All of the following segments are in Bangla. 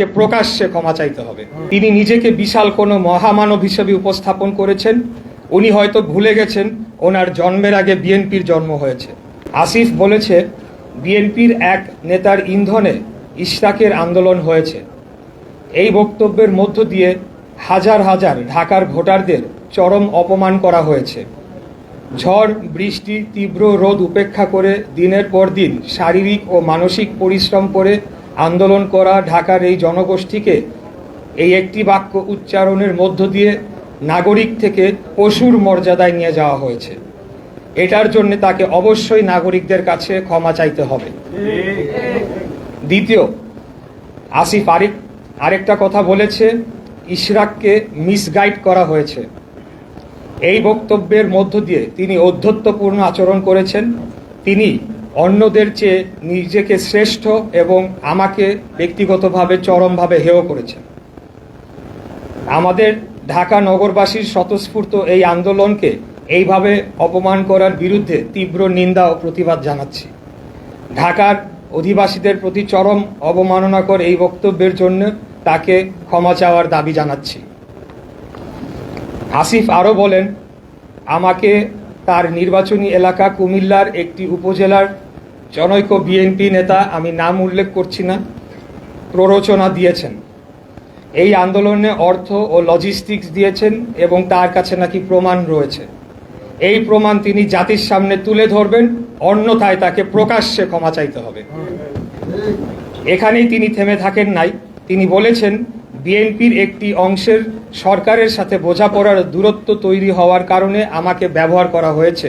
তাকে প্রকাশ্যে ক্ষমা চাইতে হবে। তিনি নিজেকে বিশাল কোনো মহামানব হিসেবে উপস্থাপন করেছেন। উনি হয়তো ভুলে গেছেন, ওনার জন্মের আগে বিএনপির জন্ম হয়েছে। আসিফ বলেছে, বিএনপির এক নেতার ইন্ধনে ইশরাকের আন্দোলন হয়েছে। এই বক্তব্যের মধ্য দিয়ে হাজার হাজার ঢাকার ভোটারদের চরম অপমান করা হয়েছে। ঝড়, বৃষ্টি, তীব্র রোদ উপেক্ষা করে দিনের পর দিন শারীরিক ও মানসিক পরিশ্রম করে আন্দোলন করা ঢাকার এই জনগোষ্ঠীকে এই একটি বাক্য উচ্চারণের মধ্য দিয়ে নাগরিক থেকে পশুর মর্যাদায় নিয়ে যাওয়া হয়েছে। এটার জন্য তাকে অবশ্যই নাগরিকদের কাছে ক্ষমা চাইতে হবে। দ্বিতীয়, আসিফ আরেক আরেকটা কথা বলেছে, ইশরাককে মিসগাইড করা হয়েছে। এই বক্তব্যের মধ্য দিয়ে তিনি ঔদ্ধত্যপূর্ণ আচরণ করেছেন। তিনি অন্যদের চেয়ে নিজেকে শ্রেষ্ঠ এবং আমাকে ব্যক্তিগতভাবে চরমভাবে হেয় করেছেন আমাদের ঢাকা নগরবাসীর স্বতঃস্ফূর্ত এই আন্দোলনকে এইভাবে অপমান করার বিরুদ্ধে তীব্র নিন্দা ও প্রতিবাদ জানাচ্ছি। ঢাকার অধিবাসীদের প্রতি চরম অবমাননাকর এই বক্তব্যের জন্য তাকে ক্ষমা চাওয়ার দাবি জানাচ্ছি। আসিফ আরও বলেন, আমাকে তার নির্বাচনী এলাকা কুমিল্লার একটি উপজেলার জনৈক বিএনপি নেতা আমি নাম উল্লেখ করছি না, প্ররোচনা দিয়েছেন। এই আন্দোলনে অর্থ ও লজিস্টিক্স দিয়েছেন এবং তার কাছে নাকি প্রমাণ রয়েছে। এই প্রমাণ তিনি জাতির সামনে তুলে ধরবেন, অন্যথায় তাকে প্রকাশ্যে ক্ষমা চাইতে হবে। এখানেই তিনি থেমে থাকেন নাই। তিনি বলেছেন বিএনপির একটি অংশের সরকারের সাথে বোঝাপড়ার দূরত্ব তৈরি হওয়ার কারণে আমাকে ব্যবহার করা হয়েছে।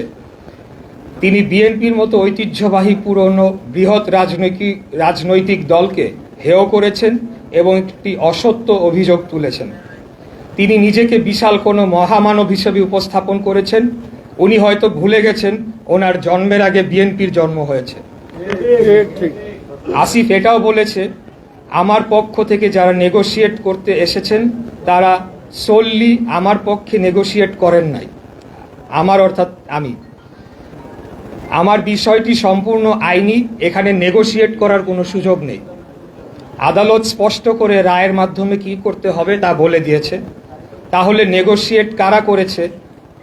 তিনি বিএনপির মতো ঐতিহ্যবাহী পুরনো বৃহৎ রাজনৈতিক রাজনৈতিক দলকে হেয় করেছেন এবং একটি অসত্য অভিযোগ তুলেছেন। তিনি নিজেকে বিশাল কোনো মহামানব হিসেবে উপস্থাপন করেছেন। উনি হয়তো ভুলে গেছেন ওনার জন্মের আগে বিএনপির জন্ম হয়েছে। আসিফ এটাও বলেছে আমার পক্ষ থেকে যারা নেগোশিয়েট করতে এসেছেন, তারা সোললি আমার পক্ষে নেগোশিয়েট করেন নাই। আমার অর্থাৎ আমি। আমার বিষয়টি সম্পূর্ণ আইনি, এখানে নেগোশিয়েট করার কোনো সুযোগ নেই। আদালত স্পষ্ট করে রায়ের মাধ্যমে কি করতে হবে তা বলে দিয়েছে। তাহলে নেগোশিয়েট কারা করেছে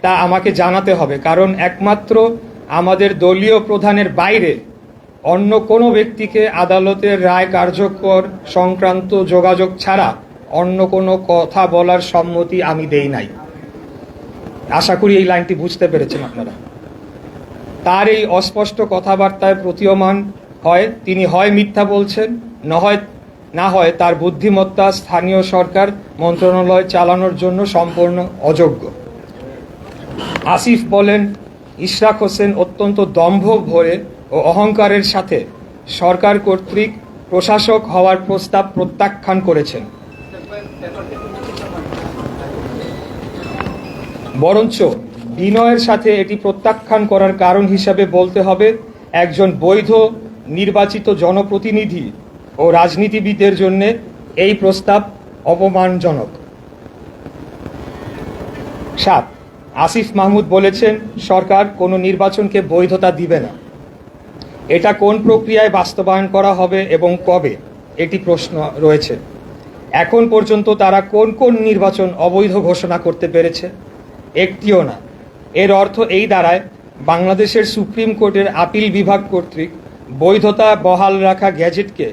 তা আমাকে জানাতে হবে, কারণ একমাত্র আমাদের দলীয় প্রধানের বাইরে অন্য কোনো ব্যক্তিকে আদালতের রায় কার্যকর সংক্রান্ত যোগাযোগ ছাড়া অন্য কোনো কথা বলার সম্মতি আমি দেই নাই। আশা করি এই লাইনটি বুঝতে পেরেছেন আপনারা। তার এই অস্পষ্ট কথাবার্তায় প্রতীয়মান হয়, তিনি হয় মিথ্যা বলছেন, না হয় না হয় তার বুদ্ধিমত্তা স্থানীয় সরকার মন্ত্রণালয় চালানোর জন্য সম্পূর্ণ অযোগ্য। আসিফ বলেন, ইশরাক হোসেন অত্যন্ত দম্ভ ভরে ও অহংকারের সাথে সরকার কর্তৃক প্রশাসক হওয়ার প্রস্তাব প্রত্যাখ্যান করেছেন। বরঞ্চ বিনয়ের সাথে এটি প্রত্যাখ্যান করার কারণ হিসাবে বলতে হবে, একজন বৈধ নির্বাচিত জনপ্রতিনিধি ও রাজনীতিবিদের জন্য এই প্রস্তাব অপমানজনক। সাত, আসিফ মাহমুদ বলেছেন, সরকার কোনো নির্বাচনকে বৈধতা দিবে না। এটা কোন প্রক্রিয়ায় বাস্তবায়ন করা হবে এবং কবে? এটি প্রশ্ন রয়েছে। এখন পর্যন্ত তারা কোন কোন নির্বাচন অবৈধ ঘোষণা করতে পেরেছে? একটিও না। এর অর্থ এই দাঁড়ায়, বাংলাদেশের সুপ্রিম কোর্টের আপিল বিভাগ কর্তৃক বৈধতা বহাল রাখা গ্যাজেটকে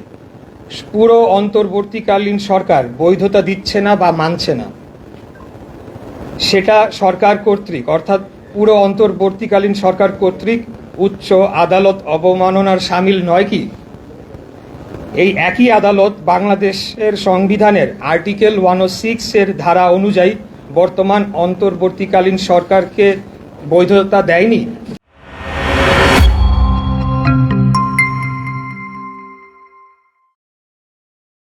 পুরো অন্তর্বর্তীকালীন সরকার বৈধতা দিচ্ছে না বা মানছে না। সেটা সরকার কর্তৃক, অর্থাৎ পুরো অন্তর্বর্তীকালীন সরকার কর্তৃক উচ্চ আদালত অবমাননার সামিল নয় কি? এই একই আদালত বাংলাদেশের সংবিধানের আর্টিকেল ওয়ান ও সিক্সের ধারা অনুযায়ী বর্তমান অন্তর্বর্তীকালীন সরকারকে বৈধতা দেয়নি।